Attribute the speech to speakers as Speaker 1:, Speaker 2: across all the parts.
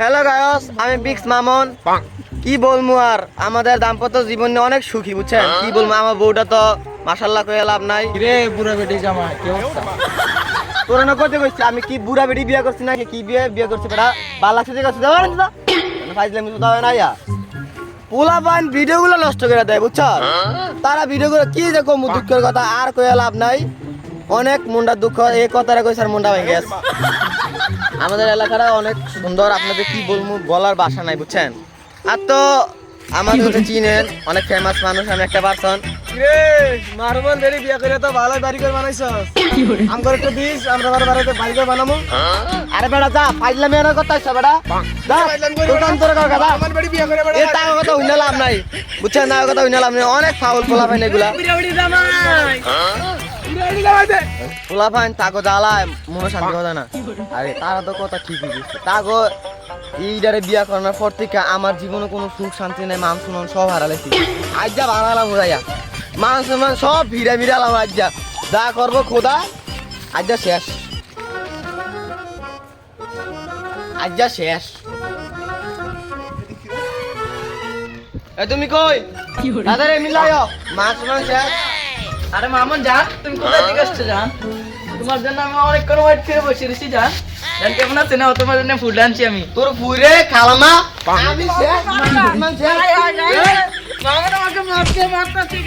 Speaker 1: Hello গায়স আমি বিক্স মামন। কি বলব আর? আমাদের দাম্পত্য জীবন নিয়ে অনেক সুখী বুঝছেন? কি বলব আমার বউটা তো মাসাল্লাহ করে লাভ নাই।
Speaker 2: রে বুড়া বেটি জামা কি অবস্থা?
Speaker 1: তোরা না করতে কইছি আমি কি বুড়া বেটি বিয়ে করছি নাকি? কি বিয়ে বিয়ে করছি বেটা? বাল লাগছে যে করছি দেওয়া না ফাইজলে মিশু দাও না ইয়া। পোলা পান ভিডিও গুলো নষ্ট করে দেয় বুঝছ তারা ভিডিও গুলো কি দেখো দুঃখের কথা আর কয়ে লাভ নাই। অনেক মুন্ডা দুঃখ এই কথাটা কইছে আর মুন্ডা ভেঙে গেছে। আমাদের এলাকাটা অনেক সুন্দর আপনাদের কি বলব বলার বাসা নাই বুঝছেন? আর তো আমাদের তো চিনেন অনেক ফেমাস মানুষ আমি একটা পার্সন
Speaker 2: দেরি বিয়া করে তো ভালো বাড়ি করে? বানাইছস আমগর একটু দিস আমরা বারে বাড়িতে বাড়ি করে বানাবো
Speaker 1: আরে বেটা যা মেয়ের কথা হচ্ছে বেটা। যা দোকান তোর কথা
Speaker 2: আমার বাড়ি বিয়া করে
Speaker 1: এ তার কথা হইনা লাভ নাই। বুঝছেন না কথা হইনা লাভ নাই। অনেক ফাউল পোলা ফাইন এগুলা। পোলা ফাইন তাকে জ্বালায় মনে শান্তি কথা না। আরে তারা তো কথা ঠিকই দিচ্ছে তাকে এইটারে বিয়া করানোর পর থেকে আমার জীবনে কোনো সুখ শান্তি নাই মান শুনন সব হারালেছি আজ যা বানালাম ওরাইয়া মান সম্মান সব ভিড়ে ভিড়ালাম আজ যা যা করব খোদা আজ যা শেষ। আজ যা শেষ। এ তুমি কই? দাদারে মিলাইও। মাছ মাংস
Speaker 3: আরে মামন জান তুমি কোথায় থেকে আসছো জান? তোমার জন্য আমি অনেকক্ষণ ওয়েট করে বসে রয়েছি জান। জান কেমন আছে না তোমার জন্য ফুড আনছি আমি।
Speaker 1: তোর খালামা? আমি শেষ মাছ
Speaker 3: মামন আমাকে মারতে মারতে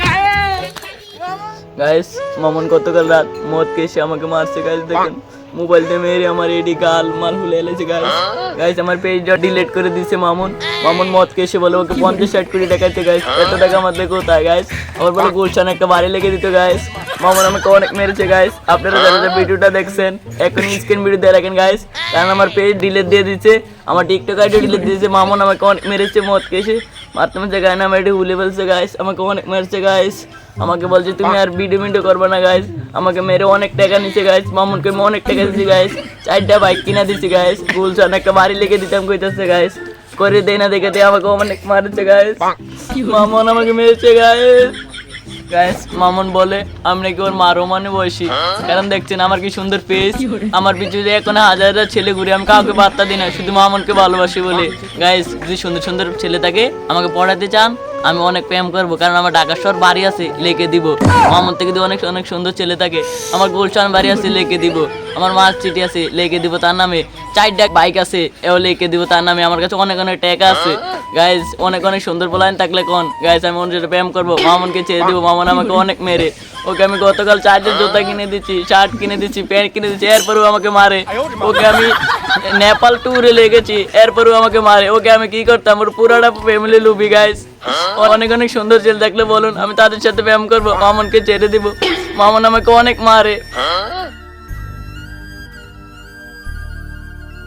Speaker 3: গাইস মামন গতকাল রাত? মদ কেসে আমাকে মারছে গাইস দেখেন। মোবাইল দিয়ে মেরে আমার এডি গাল মাল হুলে এলেছে গাইস গাইস আমার পেজটা ডিলিট করে দিছে মামুন। মামুন মদ কেসে বলে ওকে পঞ্চাশ ষাট কোটি টাকাতে গাইস এত টাকা আমাদের কোথায় গাইস আবার বলে গুলশান একটা বাড়ি লেগে দিত গাইস মামুন আমাকে অনেক মেরেছে গাইস আপনারা যারা যারা ভিডিওটা দেখছেন এখন স্ক্রিন ভিডিও দিয়ে রাখেন গাইস কারণ আমার পেজ ডিলিট দিয়ে দিচ্ছে। আমার টিকটক আইডি ডিলিট দিয়েছে। মামুন আমাকে অনেক মেরেছে মদ কেসে মারতে গায়ে না আমার এটি ফেলছে গাইস আমাকে অনেক মেরেছে গাইস আমাকে বলছে তুমি আর ভিডিও মিডিও করবে না গাইস আমাকে মেরে অনেক টাকা নিছে গাইস মামুনকে আমি অনেক টাকা দিছি গাইস চারটা বাইক কিনা দিছি গাইস গুলশান একটা বাড়ি লিখে দিতাম কইতাছে গাইস করে দেয় না দেখে দিয়ে আমাকে অনেক মারছে গাইস মামুন আমাকে মেরেছে গাইস গাইস মামুন বলে আমি নাকি ওর মা মানে বয়সি কারণ দেখছেন? আমার কি সুন্দর পেজ আমার পিছনে এখন হাজার হাজার ছেলে ঘুরে আমি কাউকে বার্তা দিই না শুধু মামুনকে ভালোবাসি বলে। গাইস যদি সুন্দর সুন্দর ছেলে থাকে আমাকে পড়াতে চান আমি অনেক প্রেম করব, কারণ আমার ঢাকা শহর বাড়ি আছে, লেকে দিব। মামুন থেকে যদি অনেক অনেক সুন্দর ছেলে থাকে, আমার গুলশান বাড়ি আছে, লেকে দিব। আমার মাছ চিঠি আছে, লেকে দিব তার নামে। চারটা বাইক আছে, এও লেকে দিব তার নামে। আমার কাছে অনেক অনেক টাকা আছে। গাইজ অনেক অনেক সুন্দর পোলাইন থাকলে কোন? গাইজ আমি সাথে প্রেম করব। মামুনকে ছেড়ে দিব, মামন আমাকে অনেক মেরে। ওকে আমি গতকাল চারটে জুতা কিনে দিচ্ছি, শার্ট কিনে দিচ্ছি, প্যান্ট কিনে দিচ্ছি, এরপরেও আমাকে মারে। ওকে আমি নেপাল ট্যুরে লেগেছি। এরপরও আমাকে মারে। ওকে আমি কি করতাম? ওর পুরাটা ফ্যামিলি লুবি গাইস অনেক অনেক সুন্দর ছেলে, দেখলে বলুন। আমি তাদের সাথে ব্যায়াম করব, মামুনকে ছেড়ে দিব। মামুন আমাকে অনেক মারে।